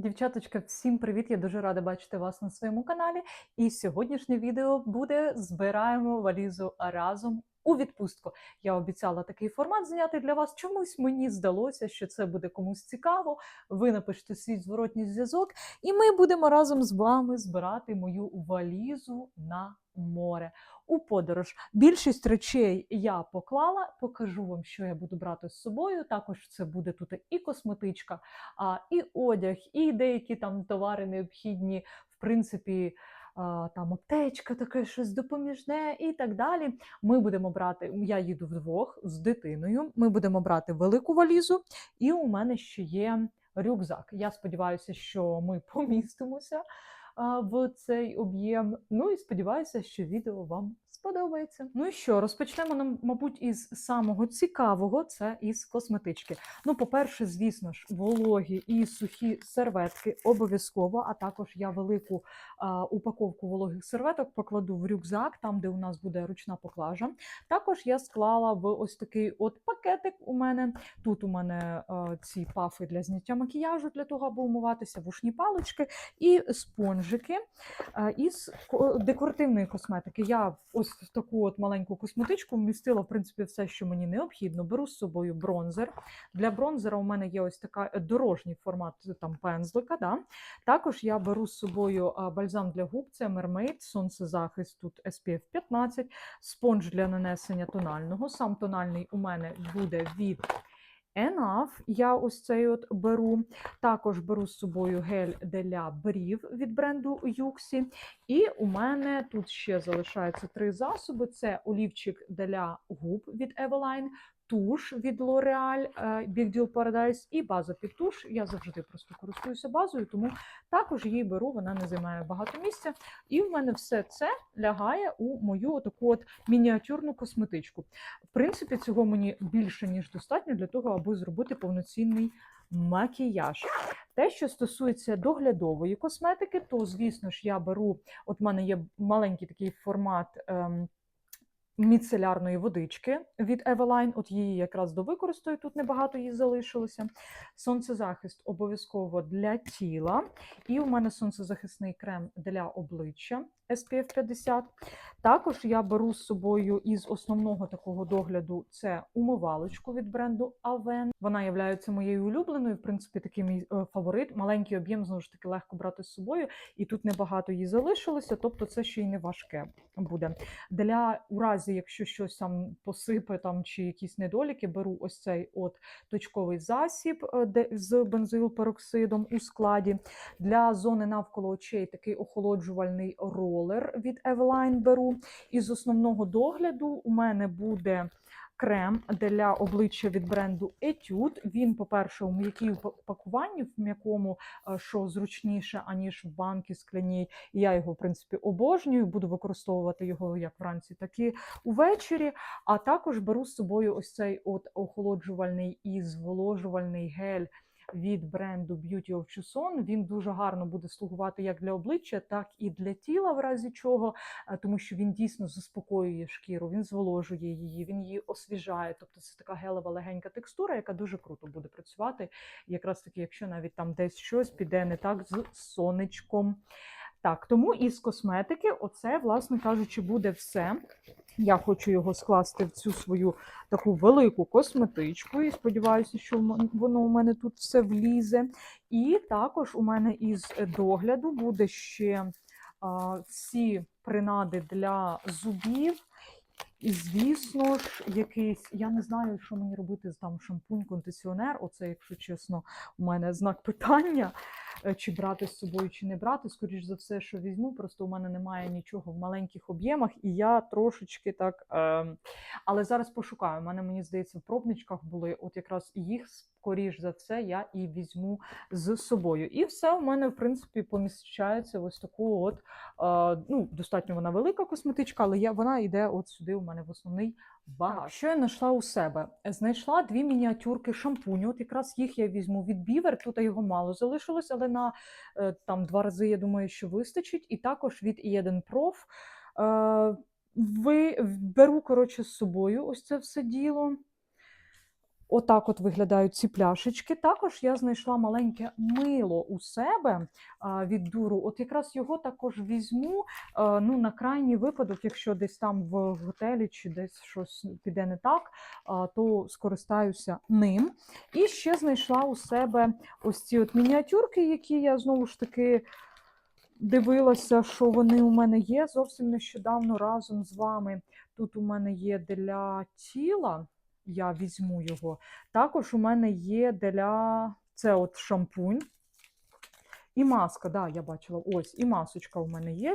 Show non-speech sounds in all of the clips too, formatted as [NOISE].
Дівчаточка, всім привіт! Я дуже рада бачити вас на своєму каналі. І сьогоднішнє відео буде збираємо валізу разом у відпустку. Я обіцяла такий формат зняти для вас. Чомусь мені здалося, що це буде комусь цікаво. Ви напишете свій зворотній зв'язок, і ми будемо разом з вами збирати мою валізу на море у подорож. Більшість речей я поклала, покажу вам, що я буду брати з собою. Також це буде тут і косметичка, і одяг, і деякі там товари необхідні, в принципі. Там аптечка, таке щось допоміжне і так далі. Ми будемо брати. Я їду вдвох з дитиною. Ми будемо брати велику валізу, і у мене ще є рюкзак. Я сподіваюся, що ми [LAUGHS] помістимося в цей об'єм. Ну і сподіваюся, що відео вам сподобається. Ну і що, розпочнемо нам, мабуть, із самого цікавого це із косметички. Ну, по-перше, звісно ж, вологі і сухі серветки обов'язково, а також я велику а, упаковку вологих серветок покладу в рюкзак, там, де у нас буде ручна поклажа. Також я склала в ось такий от пакетик у мене. Тут у мене а, ці пафи для зняття макіяжу, для того, аби умиватися, вушні палички і спонжики. А, із декоративної косметики я ось в таку от маленьку косметичку вмістила, в принципі, все, що мені необхідно. Беру з собою бронзер. Для бронзера у мене є ось така е, дорожній формат е, там пензлика. Да? Також я беру з собою бальзам для губ, це Mermaid, сонцезахист тут SPF 15, спонж для нанесення тонального. Сам тональний у мене буде від Enough. Я ось цей от беру. Також беру з собою гель для брів від бренду Юксі. І у мене тут ще залишаються три засоби: це олівчик для губ від Eveline, туш від L'Oreal е, Big Deal Paradise і база під туш. Я завжди просто користуюся базою, тому також її беру, вона не займає багато місця. І в мене все це лягає у мою таку от мініатюрну косметичку. В принципі, цього мені більше ніж достатньо для того, аби зробити повноцінний макіяж. Те, що стосується доглядової косметики, то звісно ж я беру, от в мене є маленький такий формат. Ем, Міцелярної водички від Eveline, от її якраз довикористаю, тут небагато її залишилося. Сонцезахист обов'язково для тіла. І у мене сонцезахисний крем для обличчя SPF 50. Також я беру з собою із основного такого догляду це умивалочку від бренду Aven. Вона є моєю улюбленою, в принципі, такий мій е, фаворит. Маленький об'єм знову ж таки легко брати з собою, і тут небагато її залишилося, тобто це ще й не важке буде. Для у разі, якщо щось там посипе там чи якісь недоліки, беру ось цей от точковий засіб е, де, з бензилпероксидом у складі. Для зони навколо очей такий охолоджувальний ролер від Eveline беру. Із основного догляду у мене буде крем для обличчя від бренду Etude. Він, по-перше, у м'якій пакуванні, в м'якому, е, що зручніше, аніж в банки скляній. І Я його, в принципі, обожнюю. Буду використовувати його як вранці, так і увечері. А також беру з собою ось цей от охолоджувальний і зволожувальний гель від бренду Beauty of Chuson. Він дуже гарно буде слугувати як для обличчя, так і для тіла, в разі чого, е, тому що він дійсно заспокоює шкіру, він зволожує її, він її освіжає. Тобто це така гелева легенька текстура, яка дуже круто буде працювати. Якраз таки, якщо навіть там десь щось піде не так з сонечком. Так, тому із косметики, оце, власне кажучи, буде все. Я хочу його скласти в цю свою таку велику косметичку, і сподіваюся, що воно у мене тут все влізе. І також у мене із догляду буде ще а, всі принади для зубів. І, звісно ж, якийсь, я не знаю, що мені робити з там шампунь, кондиціонер. Оце, якщо чесно, у мене знак питання, чи брати з собою, чи не брати. Скоріш за все, що візьму. Просто у мене немає нічого в маленьких об'ємах, і я трошечки так. Е... Але зараз пошукаю. У мене, мені здається, в пробничках були, от якраз їх, скоріш за все, я і візьму з собою. І все у мене, в принципі, поміщається ось таку от Е, ну, достатньо вона велика косметичка, але я, вона йде от сюди у мене в основний багаж. Що я знайшла у себе? Знайшла дві мініатюрки шампуню. От якраз їх я візьму від Бівер. Тут його мало залишилось, але на е, там два рази я думаю, що вистачить. І також від E1 Prof. Е, ви беру коротше з собою ось це все діло. Отак от виглядають ці пляшечки. Також я знайшла маленьке мило у себе від дуру. От якраз його також візьму ну, на крайній випадок, якщо десь там в готелі чи десь щось піде не так, то скористаюся ним. І ще знайшла у себе ось ці от мініатюрки, які я знову ж таки дивилася, що вони у мене є зовсім нещодавно разом з вами. Тут у мене є для тіла, я візьму його. Також у мене є для це от шампунь. І маска, да, я бачила. Ось, і масочка у мене є.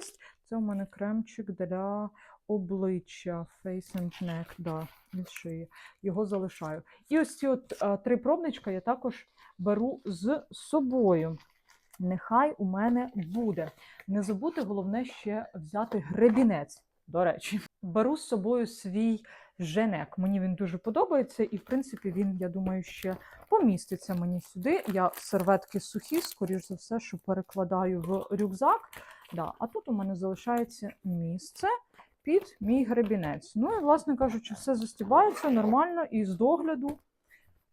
Це у мене кремчик для обличчя Face and Neck, да, шиї. Його залишаю. І ось ці от а, три пробничка я також беру з собою. Нехай у мене буде. Не забудьте, головне ще взяти гребінець. До речі, беру з собою свій женек. Мені він дуже подобається, і в принципі він, я думаю, ще поміститься мені сюди. Я серветки сухі, скоріш за все, що перекладаю в рюкзак. Да, а тут у мене залишається місце під мій гребінець. Ну і, власне кажучи, все застібається нормально і з догляду.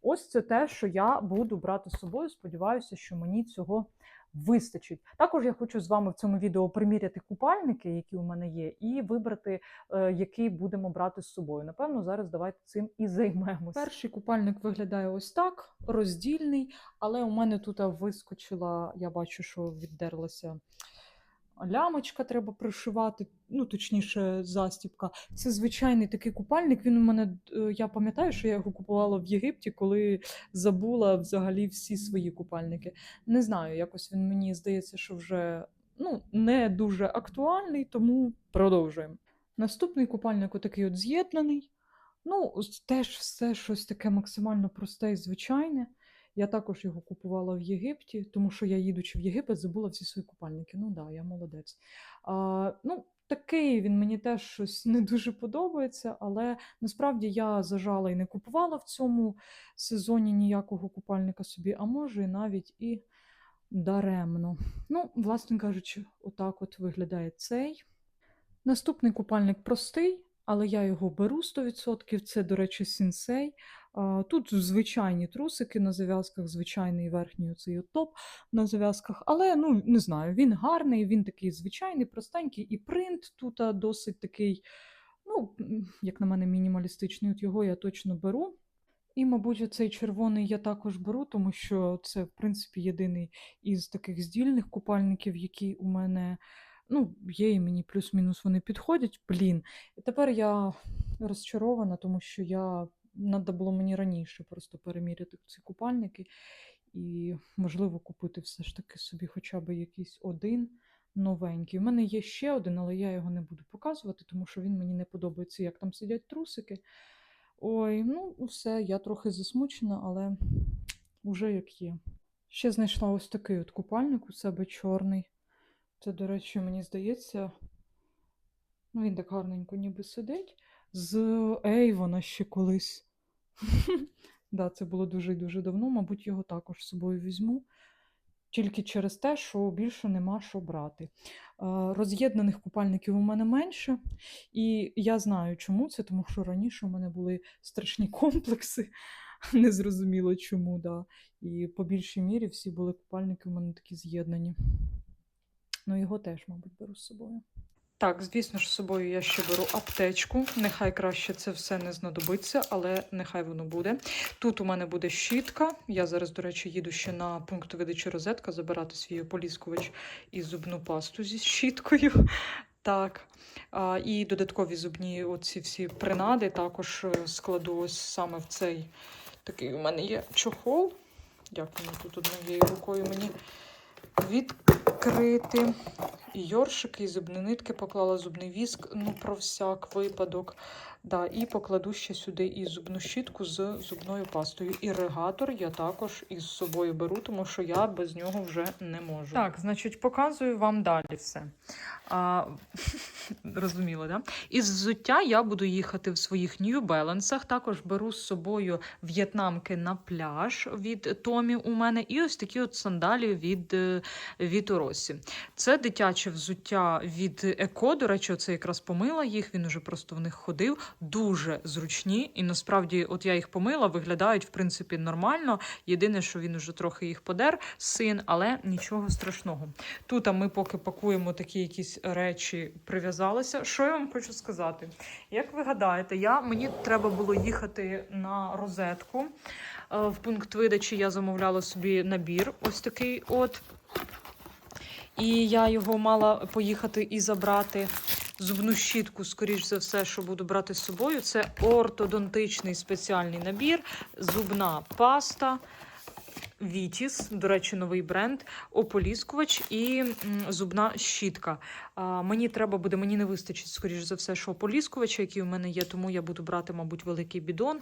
Ось це те, що я буду брати з собою. Сподіваюся, що мені цього вистачить. Також я хочу з вами в цьому відео приміряти купальники, які у мене є, і вибрати, е, який будемо брати з собою. Напевно, зараз давайте цим і займемося. Перший купальник виглядає ось так, роздільний, але у мене тут вискочила, я бачу, що віддерлася. Лямочка треба пришивати, ну точніше, застібка. Це звичайний такий купальник. Він у мене, е, я пам'ятаю, що я його купувала в Єгипті, коли забула взагалі всі свої купальники. Не знаю, якось він мені здається, що вже ну, не дуже актуальний, тому продовжуємо. Наступний купальник отакий от з'єднаний. Ну, теж все щось таке максимально просте і звичайне. Я також його купувала в Єгипті, тому що я, їдучи в Єгипет, забула всі свої купальники. Ну да, я молодець. А, ну, такий він мені теж щось не дуже подобається, але насправді я зажала і не купувала в цьому сезоні ніякого купальника собі, а може, і навіть і даремно. Ну, власне кажучи, отак от виглядає цей. Наступний купальник простий, але я його беру 100%. Це, до речі, сінсей. Тут звичайні трусики на зав'язках, звичайний верхній оцей топ на зав'язках. Але ну не знаю, він гарний, він такий звичайний, простенький, і принт тут досить такий, ну, як на мене, мінімалістичний. От його я точно беру. І, мабуть, цей червоний я також беру, тому що це, в принципі, єдиний із таких здільних купальників, який у мене ну, є, і мені плюс-мінус вони підходять. Блін. Тепер я розчарована, тому що я треба було мені раніше просто переміряти ці купальники і, можливо, купити все ж таки собі хоча б якийсь один новенький. У мене є ще один, але я його не буду показувати, тому що він мені не подобається, як там сидять трусики. Ой, ну все, я трохи засмучена, але вже як є. Ще знайшла ось такий от купальник у себе чорний. Це, до речі, мені здається, ну він так гарненько ніби сидить. З Ейвона ще колись. [LAUGHS] Да, це було дуже дуже давно, мабуть, його також з собою візьму. Тільки через те, що більше нема що брати. Роз'єднаних купальників у мене менше, і я знаю, чому це, тому що раніше у мене були страшні [LAUGHS] комплекси, незрозуміло чому, да. І по більшій мірі всі були купальники у мене такі з'єднані. Ну, його теж, мабуть, беру з собою. Так, звісно ж, з собою я ще беру аптечку. Нехай краще це все не знадобиться, але нехай воно буде. Тут у мене буде щітка. Я зараз, до речі, їду ще на пункт видачі розетка забирати свій ополіскувач і зубну пасту зі щіткою. [LAUGHS] Так. А, і додаткові зубні оці всі принади також е, складу ось саме в цей такий у мене є чохол. Як воно тут однією рукою мені відкрити. І йоршики, і зубні нитки поклала, зубний віск, ну про всяк випадок. Да, І покладу ще сюди і зубну щітку з зубною пастою. Іригатор я також із собою беру, тому що я без нього вже не можу. Так, значить, показую вам далі все. А, [LAUGHS] Розуміло, да? Із взуття я буду їхати в своїх New Balance. Також беру з собою в'єтнамки на пляж від Томі у мене, і ось такі от сандалі від, е. Це дитяче взуття від Еко. До речі, це якраз помила їх. Він уже просто в них ходив. Дуже зручні. І насправді, от я їх помила, виглядають в принципі нормально. Єдине, що він уже трохи їх подер, син, але нічого страшного. Тут ми поки пакуємо такі якісь речі, прив'язалися. Що я вам хочу сказати? Як ви гадаєте, я, мені треба було їхати на розетку. Е, В пункт видачі я замовляла собі набір, ось такий от. І я його мала поїхати і забрати. Зубну щітку, скоріш за все, що буду брати з собою. Це ортодонтичний спеціальний набір, зубна паста, Вітіс, до речі, новий бренд, ополіскувач і зубна щітка. А, мені треба буде, мені не вистачить, скоріш за все, що ополіскувача, який у мене є, тому я буду брати, мабуть, великий бідон.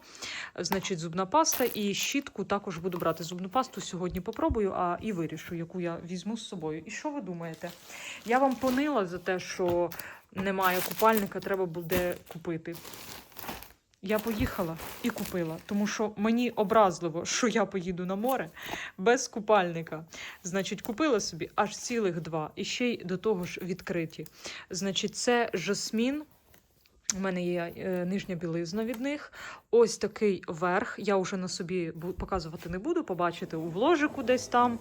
Значить, зубна паста і щітку також буду брати. Зубну пасту сьогодні попробую, а і вирішу, яку я візьму з собою. І що ви думаєте? Я вам понила за те, що немає купальника, треба буде купити. Я поїхала і купила, тому що мені образливо, що я поїду на море без купальника. Значить, купила собі аж цілих два, і ще й до того ж відкриті. Значить, це жасмін. У мене є е, нижня білизна від них. Ось такий верх. Я вже на собі показувати не буду, побачите у вложику десь там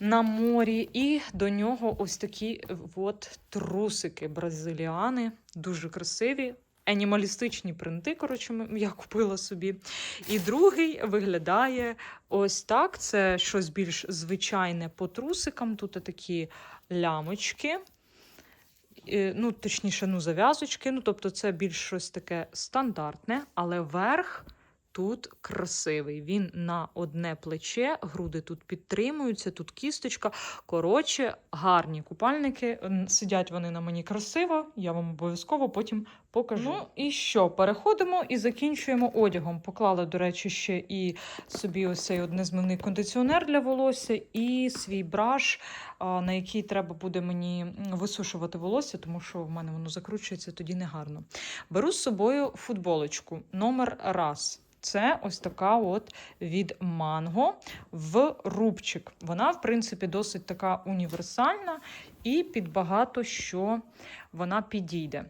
на морі. І до нього ось такі от трусики бразиліани, дуже красиві. Анімалістичні принти, коротше, я купила собі. І другий виглядає ось так. Це щось більш звичайне по трусикам. Тут такі лямочки. Ну, точніше, ну, зав'язочки. Ну, тобто, це більш щось таке стандартне, але верх тут красивий. Він на одне плече, груди тут підтримуються, тут кісточка. Коротше, гарні купальники. Сидять вони на мені красиво. Я вам обов'язково потім покажу. Ну і що? Переходимо і закінчуємо одягом. Поклала, до речі, ще і собі ось цей от незмивний кондиціонер для волосся, і свій браш, на який треба буде мені висушувати волосся, тому що в мене воно закручується тоді негарно. Беру з собою футболочку номер раз. Це ось така от від манго в рубчик. Вона, в принципі, досить така універсальна і під багато що вона підійде.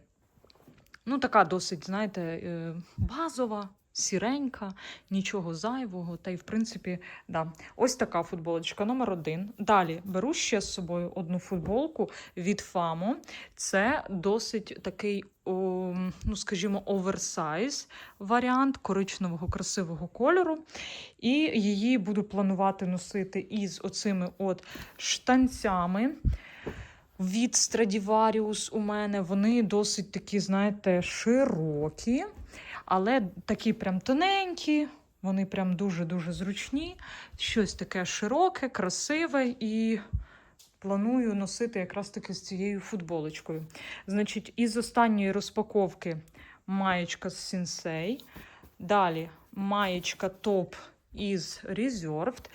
Ну, така досить, знаєте, е, базова, сіренька, нічого зайвого. Та й, в принципі, да. ось така футболочка номер один. Далі беру ще з собою одну футболку від Фамо. Це досить такий, ну, скажімо, оверсайз варіант коричневого красивого кольору. І її буду планувати носити із оцими от штанцями. Від Stradivarius у мене вони досить такі, знаєте, широкі, але такі прям тоненькі, вони прям дуже-дуже зручні. Щось таке широке, красиве і планую носити якраз таки з цією футболочкою. Значить, із останньої розпаковки маєчка з сінсей. Далі маєчка топ із Reserved,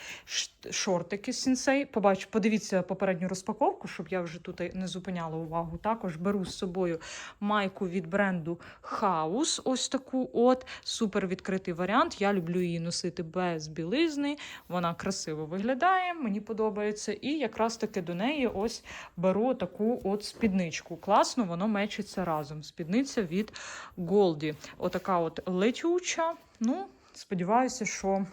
шортики з Sensei. Побач, подивіться попередню розпаковку, щоб я вже тут не зупиняла увагу. Також беру з собою майку від бренду House. Ось таку от супер відкритий варіант. Я люблю її носити без білизни. Вона красиво виглядає, мені подобається. І якраз таки до неї ось беру таку от спідничку. Класно, воно мечиться разом. Спідниця від Голді. Отака от летюча. Ну, сподіваюся, що.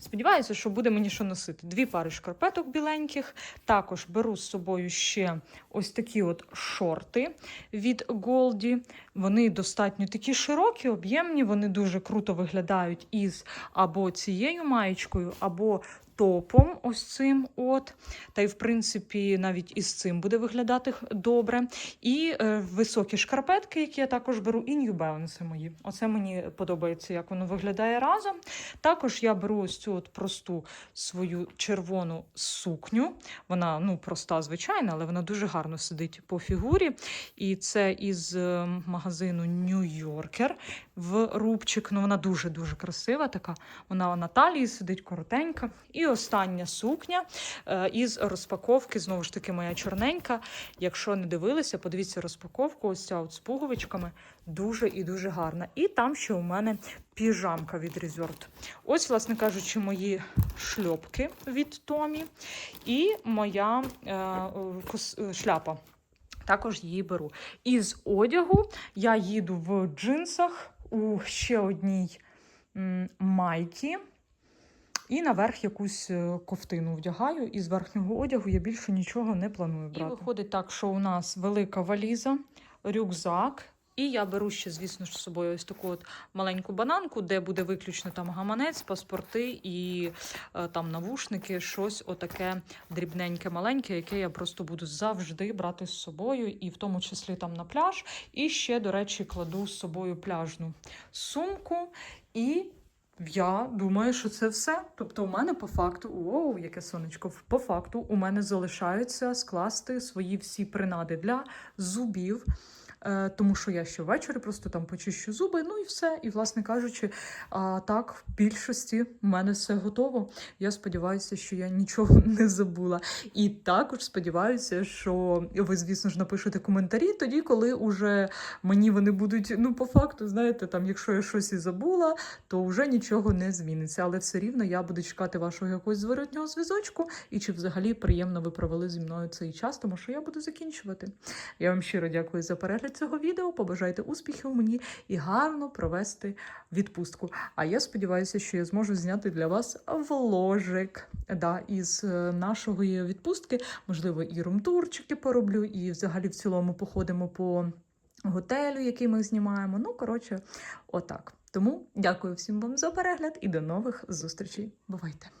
Сподіваюся, що буде мені що носити. Дві пари шкарпеток біленьких. Також беру з собою ще ось такі от шорти від Голді. Вони достатньо такі широкі, об'ємні, вони дуже круто виглядають із або цією маєчкою, або топом, ось цим. от. Та й, в принципі, навіть із цим буде виглядати добре. І е, високі шкарпетки, які я також беру, і New Balance мої. Оце мені подобається, як воно виглядає разом. Також я беру ось цю от просту свою червону сукню. Вона ну, проста, звичайна, але вона дуже гарно сидить по фігурі. І це із е, магазину New Yorker в рубчик. Ну, вона дуже-дуже красива. Така вона на талії сидить коротенька. І остання сукня е, із розпаковки. Знову ж таки, моя чорненька. Якщо не дивилися, подивіться розпаковку. Ось ця от з пуговичками. Дуже і дуже гарна. І там ще у мене піжамка від Resort. Ось, власне кажучи, мої шльопки від Томі і моя е, шляпа. Також її беру. Із одягу я їду в джинсах у ще одній майці. І наверх якусь е, ковтину вдягаю. Із верхнього одягу я більше нічого не планую брати. І виходить так, що у нас велика валіза, рюкзак. І я беру ще, звісно ж, з собою ось таку от маленьку бананку, де буде виключно там гаманець, паспорти і е, там навушники, щось отаке дрібненьке, маленьке, яке я просто буду завжди брати з собою, і в тому числі там на пляж. І ще, до речі, кладу з собою пляжну сумку. І я думаю, що це все. Тобто, у мене по факту, оу, яке сонечко, по факту, у мене залишаються скласти свої всі принади для зубів. Е, Тому що я ще ввечері просто там почищу зуби, ну і все. І, власне кажучи, так, в більшості в мене все готово. Я сподіваюся, що я нічого [LAUGHS] не забула. І також сподіваюся, що ви, звісно ж, напишете коментарі тоді, коли уже мені вони будуть, ну, по факту, знаєте, там, якщо я щось і забула, то вже нічого не зміниться. Але все рівно я буду чекати вашого якогось зворотнього зв'язочку, і чи взагалі приємно ви провели зі мною цей час, тому що я буду закінчувати. Я вам щиро дякую за перегляд цього відео. Побажайте успіхів мені і гарно провести відпустку. А я сподіваюся, що я зможу зняти для вас вложик да, із е, нашої відпустки. Можливо, і румтурчики пороблю, і взагалі в цілому походимо по готелю, який ми знімаємо. Ну, коротше, отак. Тому дякую всім вам за перегляд і до нових зустрічей. Бувайте!